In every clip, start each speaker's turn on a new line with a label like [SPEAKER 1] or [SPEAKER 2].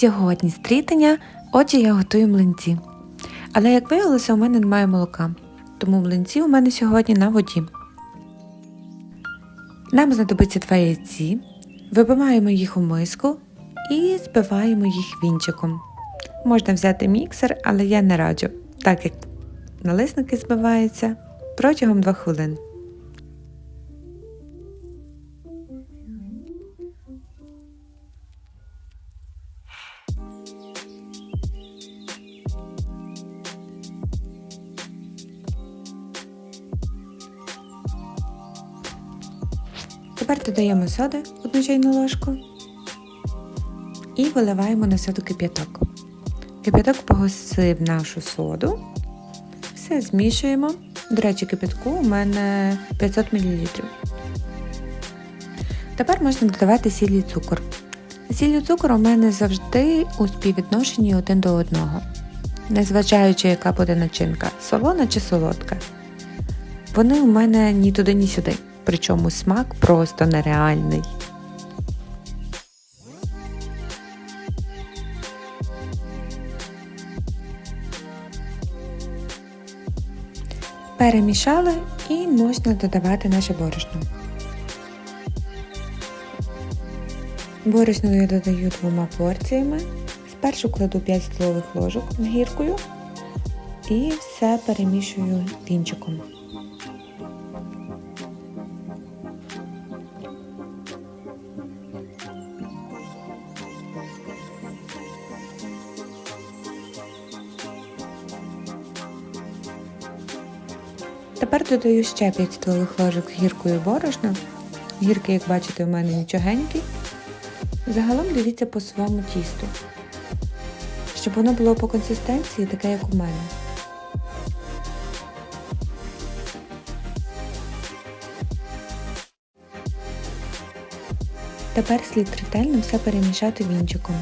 [SPEAKER 1] Сьогодні стрітання, отже, я готую млинці. Але як виявилося, у мене немає молока, тому млинці у мене сьогодні на воді. Нам знадобиться два яйці, вибиваємо їх у миску і збиваємо їх вінчиком. Можна взяти міксер, але я не раджу, так як налисники збиваються протягом 2 хвилин. Тепер додаємо соди одну чайну ложку і виливаємо на соду кип'яток. Кип'яток погасив нашу соду. Все змішуємо. До речі, кип'ятку у мене 500 мл. Тепер можна додавати сіль цукор. Сіль цукор у мене завжди у співвідношенні один до одного, незважаючи, яка буде начинка солона чи солодка. Вони у мене ні туди, ні сюди, причому смак просто нереальний. Перемішали і можна додавати наше борошно. Борошно я додаю двома порціями. Спершу кладу 5 столових ложок з гіркою і все перемішую вінчиком. Тепер додаю ще 5 столових ложок гіркою борошна. Гірки, як бачите, у мене нічогенькі. Загалом дивіться по своєму тісту, щоб воно було по консистенції таке, як у мене. Тепер слід ретельно все перемішати вінчиком.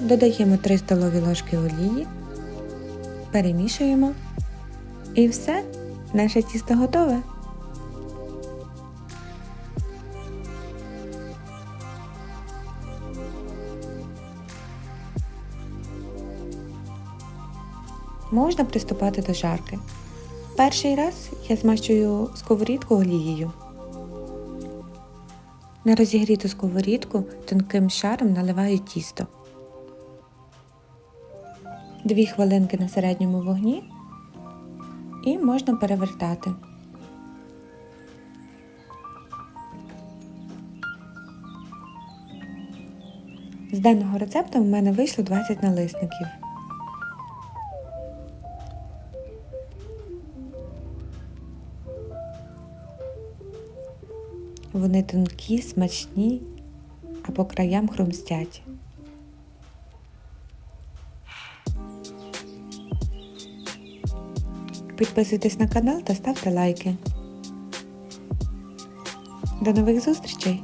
[SPEAKER 1] Додаємо 3 столові ложки олії, перемішуємо і все, наше тісто готове. Можна приступати до жарки. Перший раз я змащую сковорідку олією. На розігріту сковорідку тонким шаром наливаю тісто. Дві хвилинки на середньому вогні і можна перевертати. З даного рецепту в мене вийшло 20 налисників. Вони тонкі, смачні, а по краям хрумстять. Підписуйтесь на канал та ставте лайки. До нових зустрічей!